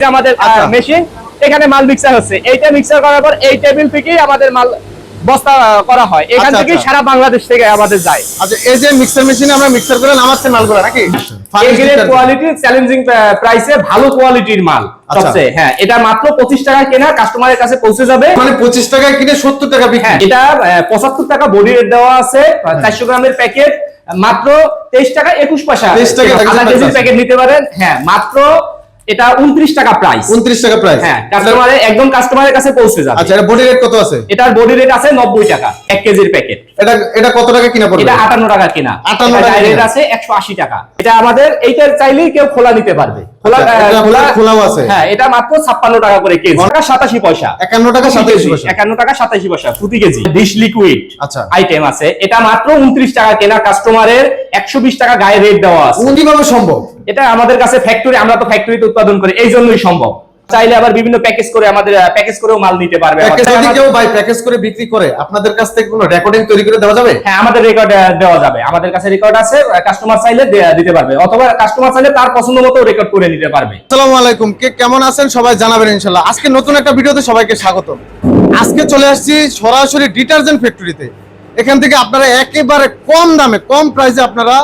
এটা আমাদের আচ্ছা। মেশিন এখানে মাল মিক্সার হচ্ছে। এইটা মিক্সার করার পর এই টেবিল থেকেই আমাদের মাল বস্তা করা হয়। এখান আচ্ছা, আচ্ছা। সারা বাংলাদেশ থেকে আমাদের যায়। আচ্ছা এই যে মিক্সার মেশিনে আমরা মিক্সার করে নামাচ্ছেন মালগুলো নাকি? কোয়ালিটি চ্যালেঞ্জিং প্রাইসে ভালো কোয়ালিটির মাল। আচ্ছা। সবচেয়ে হ্যাঁ এটা মাত্র টাকা কেনা কাস্টমারের কাছে পৌঁছে যাবে। মানে পঁচিশ টাকায় কিনে সত্তর টাকা বিক্রি। হ্যাঁ এটা পঁচাত্তর টাকা বডি রেট দেওয়া আছে চারশো গ্রামের প্যাকেট মাত্র তেইশ টাকা একুশ পয়সা 23 টাকা, আধা 21 কেজির পয়সা। প্যাকেট নিতে পারেন। হ্যাঁ মাত্র এটা উনত্রিশ টাকা প্রাইস উনত্রিশ টাকা প্রাইস হ্যাঁ কাস্টমারের একদম কাস্টমারের কাছে পৌঁছে যাবে। আচ্ছা এটা বডি রেট কত আছে? এটার বডি রেট আছে নব্বই টাকা এক কেজির প্যাকেট এটা এটা কত টাকা কিনা পড়বে? এটা আটান্ন টাকা কিনা। 58 টাকা রেট আছে একশো আশি টাকা। এটা আমাদের এইটার চাইলেই কেউ খোলা নিতে পারবে। আচ্ছা, খোলাও আছে? হ্যাঁ এটা মাত্র ছাপ্পান্ন টাকা করে কেজি। টাকা সাতাশি পয়সা। একান্ন টাকা সাতাশি পয়সা। একান্ন টাকা সাতাশি পয়সা প্রতি কেজি। ডিশ লিকুইড আচ্ছা। আইটেম আছে। এটা মাত্র উনত্রিশ টাকা কেনা কাস্টমারের একশো বিশ টাকা গায়ে রেট দেওয়া আছে। সম্ভব। এটা আমাদের কাছে ফ্যাক্টরি আমরা তো ফ্যাক্টরিতে উৎপাদন করি এই জন্যই সম্ভব। চাইলে আবার বিভিন্ন প্যাকেজ করে আমাদের প্যাকেজ করেও মাল নিতে পারবে প্যাকেজ যদি কেউ বাই প্যাকেজ করে বিক্রি করে আপনাদের কাছ থেকে কোনো রেকর্ডিং তৈরি করে দেওয়া যাবে? হ্যাঁ আমাদের রেকর্ড দেওয়া যাবে। আমাদের কাছে রেকর্ড আছে কাস্টমার চাইলে দিতে পারবে। অথবা কাস্টমার চাইলে তার পছন্দ মতো রেকর্ড করে নিতে পারবে। আসসালামু আলাইকুম। কে কেমন আছেন সবাই জানাবেন ইনশাল্লাহ আজকে নতুন একটা ভিডিওতে সবাইকে স্বাগত আজকে চলে আসছি সরাসরি ডিটারজেন্ট ফ্যাক্টরিতে এখান থেকে আপনারা একেবারে কম দামে কম প্রাইসে আপনারা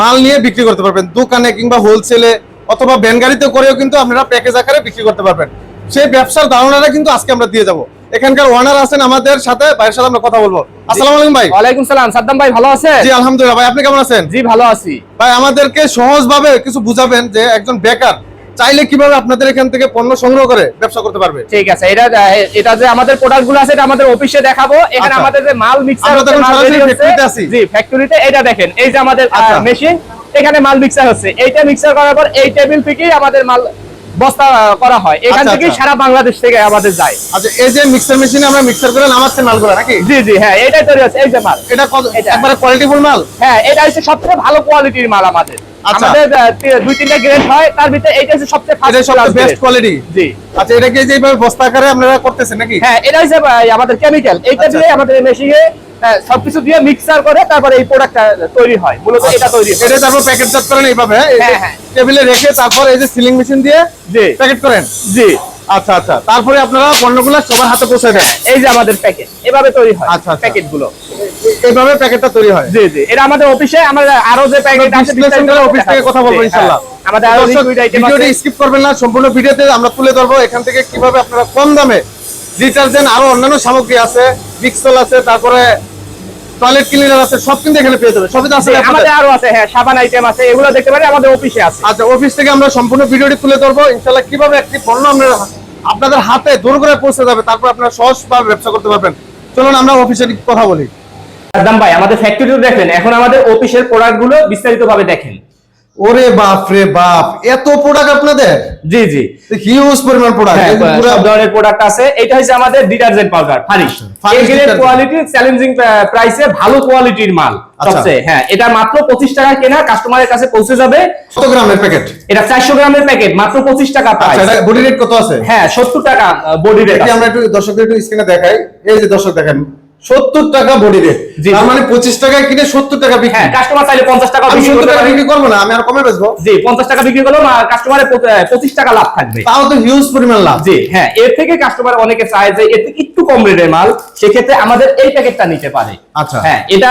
মাল নিয়ে বিক্রি করতে পারবেন। দোকানে কিংবা হোলসেলে অথবা ভ্যান গাড়িতে করেও কিন্তু আপনারা প্যাকেজ আকারে বিক্রি করতে পারবেন। সেই ব্যবসার ধারণাটা কিন্তু আজকে আমরা দিয়ে যাব। এখানকার ওনার আছেন আমাদের সাথে ভাইয়ের সাথে আমরা কথা বলব। আসসালামু আলাইকুম ভাই। ওয়ালাইকুম সালাম। সাদ্দাম ভাই ভালো আছেন? জি আলহামদুলিল্লাহ। ভাই আপনি কেমন আছেন? জি ভালো আছি। ভাই আমাদেরকে সহজভাবে কিছু বুঝাবেন যে একজন বেকার চাইলে কীভাবে আপনাদের এখান থেকে পণ্য সংগ্রহ করে ব্যবসা করতে পারবে? ঠিক আছে এটা এটা যে আমাদের প্রোডাক্টগুলো আছে এটা আমাদের অফিসে দেখাবো। এখানে আচ্ছা। আমাদের যে মাল মিক্সার। জি ফ্যাক্টরিতে এটা দেখেন এই যে আমাদের। মেশিন এখানে মাল মিক্সার হচ্ছে এইটা মিক্সার করার পর এই টেবিল থেকেই আমাদের মাল বস্তা করা হয়। এখান আচ্ছা, থেকেই আচ্ছা। সারা বাংলাদেশ থেকে আমাদের যায়। আচ্ছা এই যে মিক্সার মেশিনে আমরা মিক্সার করে নামাচ্ছেন মালগুলো নাকি? জি জি হ্যাঁ এটাই তৈরি হচ্ছে। এই যে মাল এটা কত। একবারে কোয়ালিটিফুল মাল? হ্যাঁ এটা হচ্ছে সবচেয়ে ভালো কোয়ালিটির মাল আমাদের। আচ্ছা। আমাদের দুই তিনটা গ্রেড হয় তার ভিতরে এইটা হচ্ছে সবচেয়ে ফার্স্ট সবচেয়ে বেস্ট কোয়ালিটি জি। আচ্ছা এটা যেভাবে বস্তা আকারে আপনারা করতেছেন নাকি? হ্যাঁ এটা হচ্ছে আমাদের কেমিক্যাল এইটা আচ্ছা, দিয়ে। আমাদের মেশিনে সবকিছু দিয়ে মিক্সার করে তারপরে এই প্রোডাক্টটা তৈরি হয়। মূলত এটা তৈরি এটা তারপর প্যাকেট জাত করেন এইভাবে এই যে হ্যাঁ, হ্যাঁ। টেবিলে রেখে তারপর এই যে সিলিং মেশিন দিয়ে জি। প্যাকেট করেন? জি। আচ্ছা আচ্ছা। তারপরে আপনারা পণ্যগুলো সবার হাতে পৌঁছে দেন। এই যে আমাদের প্যাকেট এভাবে তৈরি হয় আচ্ছা, আচ্ছা। প্যাকেট এইভাবে প্যাকেটটা তৈরি হয়? জি জি। এটা আমাদের অফিসে আমাদের আরও যে প্যাকেট আছে অফিস থেকে কথা বলব ইনশাআল্লাহ হ্যাঁ। আমাদের আরও লিকুইড আইটেম আছে। ভিডিওটি স্কিপ করবেন না সম্পূর্ণ ভিডিওতে আমরা তুলে ধরবো। এখান থেকে কীভাবে আপনারা কম দামে ডিটারজেন্ট আরও অন্যান্য সামগ্রী আছে আছে তারপরে টয়লেট ক্লিনার আছে সব কিন্তু এখানে পেয়ে যাবে। সবই আছে আপনাদের? আমাদের আরও আছে হ্যাঁ সাবান আইটেম আছে এগুলো দেখতে পারেন আমাদের অফিসে আছে। আচ্ছা অফিস থেকে আমরা সম্পূর্ণ ভিডিওটি তুলে ধরবো। ইনশাআল্লাহ কীভাবে একটি পণ্য আমরা আপনাদের হাতে দূর করে পৌঁছে যাবে তারপর আপনারা সহজভাবে ব্যবসা করতে পারবেন। চলুন আমরা অফিসে কথা বলি। দাম ভাই আমাদের ফ্যাক্টরিতে দেখেন এখন আমাদের অফিসের প্রোডাক্টগুলো বিস্তারিত ভাবে দেখেন। ওরে বাপ রে বাপ এত প্রোডাক্ট আপনাদের? জি জি। হিউজ পরিমাণ প্রোডাক্ট হ্যাঁ, সব ধরনের প্রোডাক্ট আছে। এটা হচ্ছে আমাদের ডিটারজেন্ট পাউডার ফারিশ detergent। কোয়ালিটি চ্যালেঞ্জিং প্রাইসে ভালো কোয়ালিটির মাল আচ্ছা। সবচেয়ে। হ্যাঁ এটা মাত্র পঁচিশ টাকা কেনা কাস্টমারের কাছে পৌঁছে যাবে। কত গ্রামের প্যাকেট এটা চারশো গ্রামের প্যাকেট মাত্র পঁচিশ টাকা আচ্ছা প্রাইস এটা বডি রেট কত আছে? হ্যাঁ সত্তর টাকা বডি রেট আমরা একটু দর্শকদের একটু স্ক্রিনে দেখাই? এই যে দর্শক দেখেন সত্তর টাকা বডি রেট তার মানে পঁচিশ টাকায় কিনে সত্তর টাকা বিক্রি। হ্যাঁ কাস্টমার চাইলে পঞ্চাশ টাকা আমি সত্তর টাকা বিক্রি করব না আমি আর কমে বেচবো? জি পঞ্চাশ টাকা বিক্রি করলেও কাস্টমারের পঁচিশ টাকা লাভ থাকবে। তাও তো হিউজ পরিমাণ লাভ। জি হ্যাঁ এর থেকে কাস্টমার অনেকে চায় যে এর থেকে একটু কম রেটের মাল সেক্ষেত্রে আমাদের এই প্যাকেটটা নিতে পারে। আচ্ছা। হ্যাঁ এটা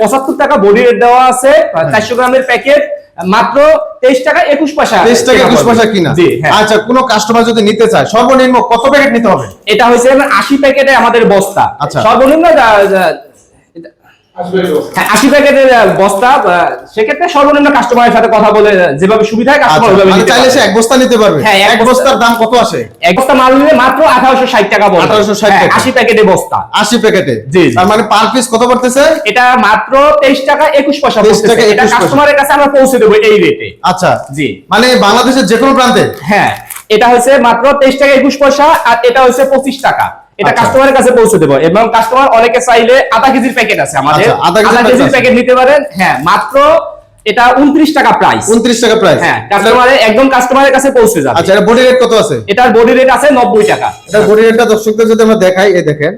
পঁচাত্তর টাকা বডি রেট দেওয়া আছে চারশো গ্রামের প্যাকেট মাত্র তেইশ টাকা একুশ পয়সা তেইশ টাকা একুশ। পয়সা কিনা হ্যাঁ আচ্ছা কোনো কাস্টমার যদি নিতে চায় সর্বনিম্ন কত প্যাকেট নিতে হবে এটা হয়েছে আশি প্যাকেটে আমাদের বস্তা আচ্ছা। সর্বনিম্ন আশি প্যাকেটের বস্তা। আহ, সেক্ষেত্রে সর্বনিম্ন কাস্টমারের সাথে কথা বলে যেভাবে সুবিধা হয় আচ্ছা কাস্টমার ওইভাবে মানে চাইলে সে এক বস্তা নিতে পারবে। হ্যাঁ, এক বস্তার দাম কত আসে? এক বস্তা মাল নিলে মাত্র আঠারোশো ষাট টাকা বলবে 1860 হ্যাঁ, টাকা। আশি প্যাকেটে বস্তা। আশি প্যাকেটে? জি। তার মানে পার পিস কত পড়তেছে? এটা মাত্র তেইশ টাকা একুশ পয়সা পড়তেছে। এটা 21 কাস্টমারের কাছে আমরা পৌঁছে দেবো এই রেটে আচ্ছা। জি। মানে বাংলাদেশের যে কোনো প্রান্তে? হ্যাঁ এটা হচ্ছে মাত্র তেইশ টাকা একুশ পয়সা আর এটা হচ্ছে পঁচিশ টাকা। এটা আচ্ছা। কাস্টমারের কাছে পৌঁছে দেবো। এবং কাস্টমার অনেকে চাইলে আধা কেজির প্যাকেট আছে আমাদের। আচ্ছা, আধা কেজির আধা কেজির। প্যাকেট নিতে পারেন। হ্যাঁ মাত্র এটা উনত্রিশ টাকা প্রাইস উনত্রিশ টাকা প্রাইস হ্যাঁ কাস্টমারের একদম কাস্টমারের কাছে পৌঁছে যাবে। আচ্ছা এটা বডি রেট কত আছে? এটার বডি রেট আছে নব্বই টাকা। এটা বডি রেটটা দর্শকদের যদি আমরা দেখাই এই দেখেন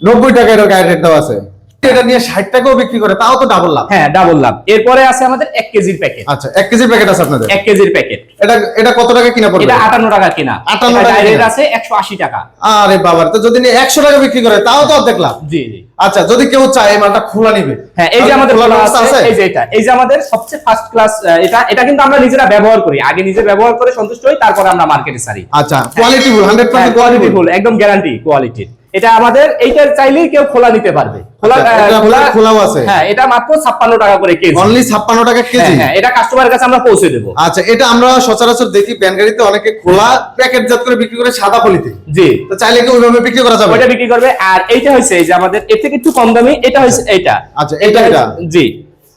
নব্বই টাকা এর গায়ের রেট দেওয়া আছে। এটা নিয়ে ষাট টাকাও বিক্রি করে তাও তো ডাবল লাভ। হ্যাঁ ডাবল লাভ। এরপরে আছে আমাদের এক কেজির প্যাকেট আচ্ছা এক কেজির প্যাকেট আছে আপনাদের? এক কেজির প্যাকেট এটা এটা কত টাকা কিনা পড়বে? এটা আটান্ন টাকা কিনা। 58 টাকা কিনা। আছে একশো আশি টাকা। আরে বাবার তো যদি একশো টাকা বিক্রি করে তাও তো অর্ধেক লাভ। জি জি। আচ্ছা যদি কেউ চায় এই মালটা খোলা নিবে। হ্যাঁ এই যে আমাদের খোলা আছে এই যে এটা এই যে আমাদের সবচেয়ে ফার্স্ট ক্লাস এটা এটা কিন্তু আমরা নিজেরা ব্যবহার করি। আগে নিজে ব্যবহার করে সন্তুষ্ট হই তারপরে আমরা মার্কেটে ছাড়ি আচ্ছা quality full hundred percent quality quality full একদম গ্যারান্টি কোয়ালিটির এটা আমাদের এইটার চাইলেই কেউ খোলা নিতে পারবে। আচ্ছা, খোলাও আছে? হ্যাঁ এটা মাত্র ছাপ্পান্ন টাকা করে কেজি। অনলি ছাপ্পান্ন টাকা হ্যাঁ কেজি? হ্যাঁ এটা কাস্টমারের কাছে আমরা পৌঁছে দেবো। আচ্ছা এটা আমরা সচরাচর দেখি প্যান অনেকে খোলা প্যাকেট করে বিক্রি করে সাদা পলিতে। জি। তো চাইলে কি ওইভাবে বিক্রি করা যাবে? ওইটা বিক্রি করবে আর এইটা হচ্ছে এই যে আমাদের এর থেকে একটু কম দামি এটা হচ্ছে এইটা। আচ্ছা, এটা, এটা? জি।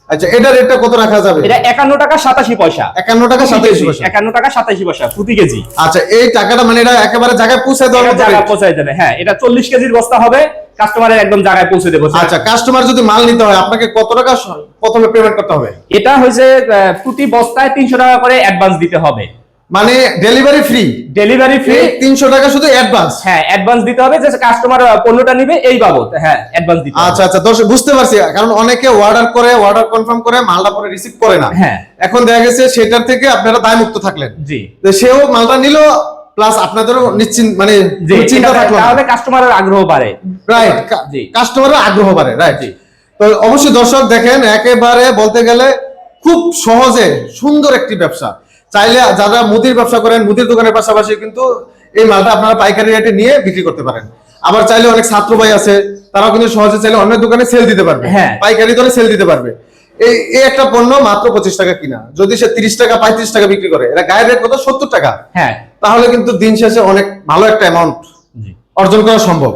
আচ্ছা এটা রেটটা কত রাখা যাবে? এটা একান্ন টাকা সাতাশি পয়সা। একান্ন টাকা পয়সা। টাকা সাতাশি পয়সা প্রতি কেজি। আচ্ছা এই টাকাটা মানে এটা একেবারে জায়গায় পৌঁছে জায়গায় দেবে হ্যাঁ এটা চল্লিশ কেজির বস্তা হবে। কাস্টমারের একদম জায়গায় পৌঁছে দেবো আচ্ছা কাস্টমার যদি মাল নিতে হয় আপনাকে কত টাকা প্রথমে পেমেন্ট করতে হবে? এটা আহ, প্রতি বস্তায় তিনশো টাকা করে অ্যাডভান্স দিতে হবে। মানে ডেলিভারি ফ্রি ডেলিভারি ফ্রি তিনশো টাকা শুধু অ্যাডভান্স হ্যাঁ অ্যাডভান্স দিতে হবে যে কাস্টমার পণ্যটা নিবে এই বাবদ হ্যাঁ অ্যাডভান্স দিতে আচ্ছা আচ্ছা দর্শক বুঝতে পারছি কারণ অনেকে অর্ডার করে অর্ডার কনফার্ম করে মালটা পরে রিসিভ করে না। হ্যাঁ। এখন দেখা গেছে সেটার থেকে আপনারা দায় মুক্ত থাকলেন। জি। সেও মালটা নিল প্লাস আপনাদেরও নিশ্চিন্ত মানে চিন্তা থাকল তাহলে কাস্টমারের আগ্রহ বাড়ে। রাইট কাস্টমারের আগ্রহ বাড়ে রাইট তো অবশ্যই দর্শক দেখেন একেবারে বলতে গেলে খুব সহজে সুন্দর একটি ব্যবসা। চাইলে যারা মুদির ব্যবসা করেন মুদির দোকানের পাশাপাশি কিন্তু এই মালটা আপনারা পাইকারি রেটে নিয়ে বিক্রি করতে পারেন। আবার চাইলে অনেক ছাত্র ভাই আছে তারাও কিন্তু সহজে চাইলে অন্য দোকানে সেল দিতে পারবে। হ্যাঁ। পাইকারি দরে সেল দিতে পারবে। এই এই একটা পণ্য মাত্র পঁচিশ টাকা কিনা। যদি সে তিরিশ টাকা পঁয়ত্রিশ টাকা বিক্রি করে এটা গায়ের রেট কত? সত্তর টাকা। হ্যাঁ। তাহলে কিন্তু দিন শেষে অনেক ভালো একটা অ্যামাউন্ট অর্জন করা সম্ভব।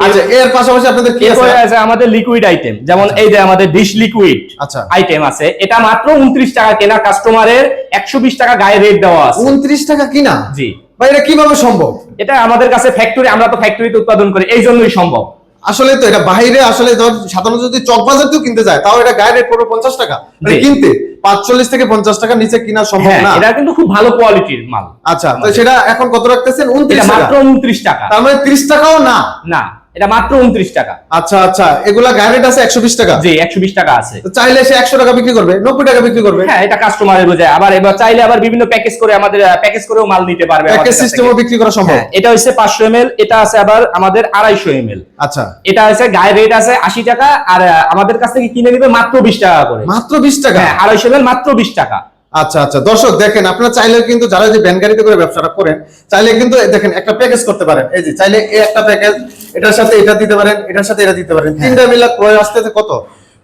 আচ্ছা এর পাশাপাশি আপনাদের কি আছে? আমাদের লিকুইড আইটেম যেমন এই যে আমাদের ডিশ লিকুইড আচ্ছা। আইটেম আছে এটা মাত্র উনত্রিশ টাকা কেনা কাস্টমারের একশো বিশ টাকা গায়ে রেট দেওয়া আছে। উনত্রিশ টাকা কিনা? জি। ভাই এটা কীভাবে সম্ভব? এটা আমাদের কাছে ফ্যাক্টরি আমরা তো ফ্যাক্টরিতে উৎপাদন করি এই জন্যই সম্ভব। আসলে তো এটা বাইরে আসলে ধর সাধারণত যদি চক বাজার কিনতে যায় তাও এটা গায়ে রেট পড়বে পঞ্চাশ টাকা। মানে কিনতে। পাঁচচল্লিশ থেকে পঞ্চাশ টাকা নিচে কিনা সম্ভব হ্যাঁ না। এটা কিন্তু খুব ভালো কোয়ালিটির মাল। আচ্ছা তো সেটা এখন কত রাখতেছেন? উনত্রিশ মাত্র উনত্রিশ টাকা। তার মানে ত্রিশ টাকাও না। না। এটা মাত্র উনত্রিশ টাকা। আচ্ছা আচ্ছা এগুলা গায়ে আছে একশো বিশ টাকা? জি একশো বিশ টাকা আছে। চাইলে সে একশো টাকা বিক্রি করবে নব্বই টাকা বিক্রি করবে। হ্যাঁ এটা কাস্টমারের বোঝায় আবার এবার চাইলে আবার বিভিন্ন প্যাকেজ করে আমাদের প্যাকেজ করেও মাল নিতে পারবে প্যাকেজ সিস্টেমও বিক্রি করা সম্ভব। হ্যাঁ এটা হচ্ছে পাঁচশো এম এটা আছে আবার আমাদের আড়াইশো এম আচ্ছা। এটা আছে গায়ে রেট আছে আশি টাকা আর আমাদের কাছ থেকে কিনে নিবে মাত্র বিশ টাকা করে। মাত্র বিশ টাকা? হ্যাঁ আড়াইশো এম মাত্র বিশ টাকা। আচ্ছা আচ্ছা। দর্শক দেখেন আপনারা চাইলে কিন্তু যারা যে ভ্যান গাড়িতে করে ব্যবসাটা করেন চাইলে কিন্তু দেখেন একটা প্যাকেজ করতে পারেন। এই যে চাইলে এই একটা প্যাকেজ এটার সাথে এটা দিতে পারেন এটার সাথে এটা দিতে পারেন। তিনটা মিলা ক্রয় আসতে কত?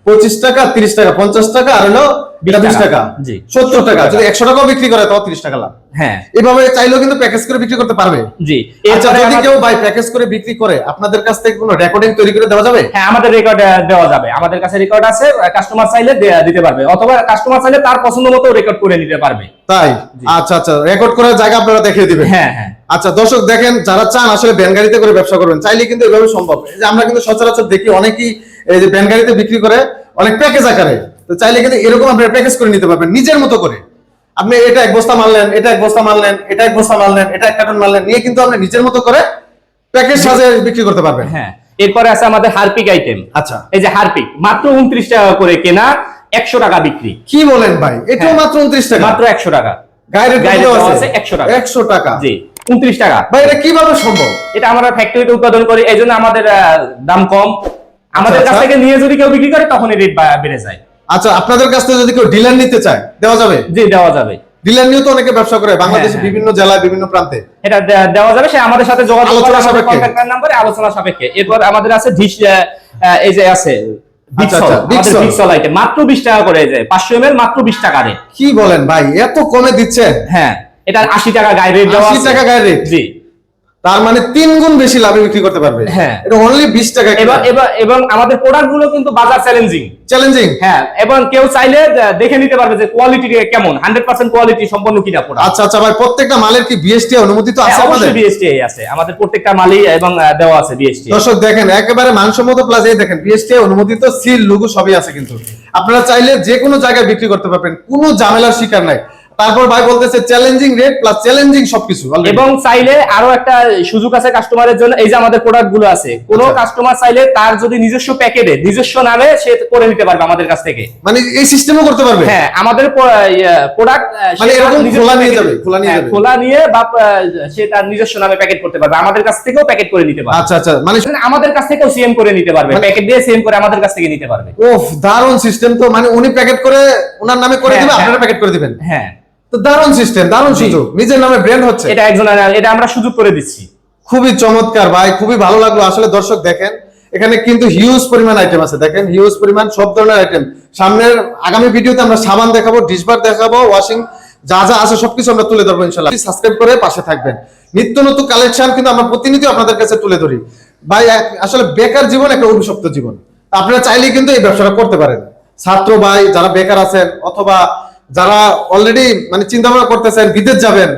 পঁচিশ টাকা তিরিশ টাকা পঞ্চাশ টাকা আর হলো বিশ টাকা। সত্তর টাকা টাকা। যদি একশো টাকাও বিক্রি করে তাও তিরিশ টাকা লাভ। হ্যাঁ। এভাবে চাইলেও কিন্তু প্যাকেজ করে বিক্রি করতে পারবে। জি। আচ্ছা যদি কেউ বাই প্যাকেজ করে বিক্রি করে আপনাদের কাছ থেকে কোনো রেকর্ডিং তৈরি করে দেওয়া যাবে? হ্যাঁ আমাদের রেকর্ড দেওয়া যাবে। আমাদের কাছে রেকর্ড আছে কাস্টমার চাইলে দিতে পারবে। অথবা কাস্টমার চাইলে তার পছন্দ মতো রেকর্ড করে নিতে পারবে। তাই? আচ্ছা আচ্ছা রেকর্ড করার জায়গা আপনারা দেখিয়ে দিবেন। হ্যাঁ হ্যাঁ। আচ্ছা দর্শক দেখেন যারা চান আসলে ভ্যান গাড়িতে করে ব্যবসা করবেন চাইলে কিন্তু এভাবে সম্ভব। যে আমরা কিন্তু সচরাচর দেখি অনেকেই এই যে ভ্যান গাড়িতে বিক্রি করে অনেক প্যাকেজ আকারে। তো চাইলে কিন্তু এরকম আপনি প্যাকেজ করে নিতে পারবেন নিজের মতো করে। আপনি এটা এক বস্তা মারলেন এটা এক বস্তা মারলেন এটা এক বস্তা মারলেন এটা এক কার্টন মারলেন নিয়ে কিন্তু আপনি নিজের মতো করে প্যাকেজ সাজিয়ে বিক্রি করতে পারবেন। হ্যাঁ এরপরে আছে আমাদের হারপিক আইটেম আচ্ছা। এই যে হারপিক মাত্র উনত্রিশ টাকা করে কেনা একশো টাকা বিক্রি। কি বলেন ভাই? এটাও হ্যাঁ। মাত্র উনত্রিশ টাকা? মাত্র একশো টাকা। গাড়ির গায়ে গাড়ি দেওয়া আছে। আছে 100 টাকা। একশো টাকা। জি উনত্রিশ টাকা। ভাই এটা কীভাবে সম্ভব? এটা আমরা ফ্যাক্টরিতে উৎপাদন করি এই জন্য আমাদের দাম কম। আমাদের কাছ আচ্ছা। থেকে নিয়ে যদি কেউ বিক্রি করে তখন রেট বেড়ে যায়। আচ্ছা আপনাদের কাছ থেকে যদি কেউ ডিলার নিতে চায় দেওয়া যাবে জি দেওয়া যাবে ডিলার নিয়েও তো অনেকে ব্যবসা করে বাংলাদেশের হ্যাঁ। বিভিন্ন জেলায় বিভিন্ন প্রান্তে এটা দেওয়া যাবে সে আমাদের সাথে যোগাযোগ আলোচনা সাপেক্ষে। নাম্বারে আলোচনা সাপেক্ষে এরপর আমাদের আছে আহ, এই যে আছে আচ্ছা, আচ্ছা, মাত্র বিশ টাকা করে এই যে পাঁচশো এম মাত্র বিশ টাকা রেট কি বলেন ভাই এত কমে দিচ্ছেন হ্যাঁ এটা আশি টাকা গায়ে রেট দেওয়া 80 আছে। টাকা গায়ে? জি তার মানে তিন গুণ বেশি লাভে বিক্রি করতে পারবে। হ্যাঁ। এটা অনলি বিশ টাকা এবার এবার এবং আমাদের প্রোডাক্টগুলো কিন্তু বাজার চ্যালেঞ্জিং চ্যালেঞ্জিং হ্যাঁ এবং কেউ চাইলে দেখে নিতে পারবে যে কোয়ালিটি কেমন। হান্ড্রেড পার্সেন্ট কোয়ালিটি সম্পন্ন কিনা প্রোডাক্ট আচ্ছা আচ্ছা ভাই প্রত্যেকটা মালের কি বিএসটি অনুমতি তো আছে আমাদের বিএসটি আছে। আমাদের প্রত্যেকটা মালই এবং দেওয়া আছে বিএসটি দর্শক দেখেন একেবারে মানসম্মত প্লাস এই দেখেন বিএসটি অনুমোদিত সিল লুগু সবই আছে কিন্তু। আপনারা চাইলে যে কোনো জায়গায় বিক্রি করতে পারবেন কোনো ঝামেলার শিকার নাই। তারপর ভাই বলতেছে চ্যালেঞ্জিং রেট প্লাস চ্যালেঞ্জিং সবকিছু এবং চাইলে আরও একটা সুযোগ আছে কাস্টমারের জন্য এই যে আমাদের প্রোডাক্টগুলো আছে। কোন আচ্ছা। কাস্টমার চাইলে তার যদি নিজস্ব প্যাকেটে নিজস্ব নামে সে করে নিতে পারবে আমাদের কাছ থেকে। মানে এই সিস্টেমও করতে পারবে? হ্যাঁ আমাদের প্রোডাক্ট মানে এরকম খোলা নিয়ে যাবে, খোলা নিয়ে যাবে। খোলা নিয়ে বা সে তার নিজস্ব নামে প্যাকেট করতে পারবে। আমাদের কাছ থেকেও প্যাকেট করে নিতে পারবে। আচ্ছা আচ্ছা মানে আমাদের কাছ থেকেও সিএম করে নিতে পারবে। মানে- প্যাকেট দিয়ে সিএম করে আমাদের কাছ থেকে নিতে পারবে। ওফ দারুণ সিস্টেম তো। মানে উনি প্যাকেট করে ওনার নামে করে হ্যাঁ, দিবে হ্যাঁ। আপনারা প্যাকেট করে দিবেন। হ্যাঁ। তো দারুণ সিস্টেম দারুণ সুযোগ। নিজের নামে ব্র্যান্ড হচ্ছে। এটা একজন এটা আমরা সুযোগ করে দিচ্ছি। খুবই চমৎকার ভাই খুবই ভালো লাগল। আসলে দর্শক দেখেন এখানে কিন্তু হিউজ পরিমাণ আইটেম আছে। দেখেন হিউজ পরিমাণ সব ধরনের আইটেম সামনের আগামী ভিডিওতে আমরা সাবান দেখাবো ডিশবার দেখাবো ওয়াশিং যা যা আছে সবকিছু আমরা তুলে ধরবো ইনশাল্লাহ সাবস্ক্রাইব করে পাশে থাকবেন। নিত্য নতুন কালেকশন কিন্তু আমরা প্রতিনিধি আপনাদের কাছে তুলে ধরি। ভাই আসলে বেকার জীবন একটা অভিশপ্ত জীবন। আপনারা চাইলেই কিন্তু এই ব্যবসাটা করতে পারেন। ছাত্র ভাই যারা বেকার আছেন অথবা যারা অলরেডি মানে চিন্তা ভাবনা করতেছেন বিদেশ যাবেন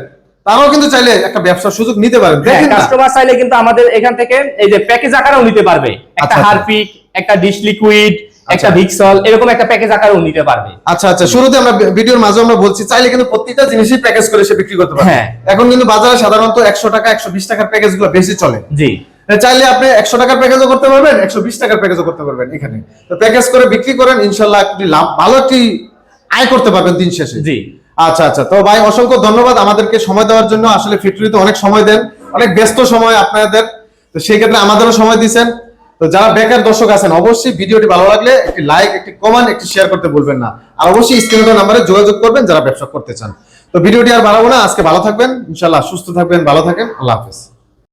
তারাও কিন্তু চাইলে একটা ব্যবসার সুযোগ নিতে না? কাস্টমার চাইলে কিন্তু আমাদের এখান থেকে এই যে প্যাকেজ আকারেও নিতে পারবে একটা আচ্ছা, আচ্ছা। হারপিক একটা ডিশ লিকুইড একটা আচ্ছা। ভিক্সল এরকম একটা প্যাকেজ আকারেও নিতে পারবে আচ্ছা আচ্ছা শুরুতে আমরা ভিডিওর মাঝে আমরা বলছি চাইলে কিন্তু প্রত্যেকটা জিনিসই প্যাকেজ করে সে বিক্রি করতে পারে হ্যাঁ। এখন কিন্তু বাজারে সাধারণত একশো টাকা একশো বিশ টাকার প্যাকেজগুলো বেশি চলে জি চাইলে আপনি একশো টাকার প্যাকেজও করতে পারবেন একশো বিশ টাকার প্যাকেজও করতে পারবেন এখানে তো প্যাকেজ করে বিক্রি করেন ইনশাল্লাহ একটি লাভ ভালো একটি আয় করতে পারবেন দিন শেষে। জি। আচ্ছা আচ্ছা। তো ভাই অসংখ্য ধন্যবাদ আমাদেরকে সময় দেওয়ার জন্য। আসলে ফ্যাক্টরিতে অনেক সময় দেন অনেক ব্যস্ত সময় আপনাদের। তো সেই ক্ষেত্রে আমাদেরও সময় দিচ্ছেন তো যারা বেকার দর্শক আছেন অবশ্যই ভিডিওটি ভালো লাগলে একটি লাইক একটি কমেন্ট একটি শেয়ার করতে বলবেন না। আর অবশ্যই স্ক্রিনে নাম্বারে যোগাযোগ করবেন যারা ব্যবসা করতে চান। তো ভিডিওটি আর বাড়াবো না। আজকে ভালো থাকবেন ইনশাল্লাহ সুস্থ থাকবেন ভালো থাকেন। আল্লাহ হাফেজ।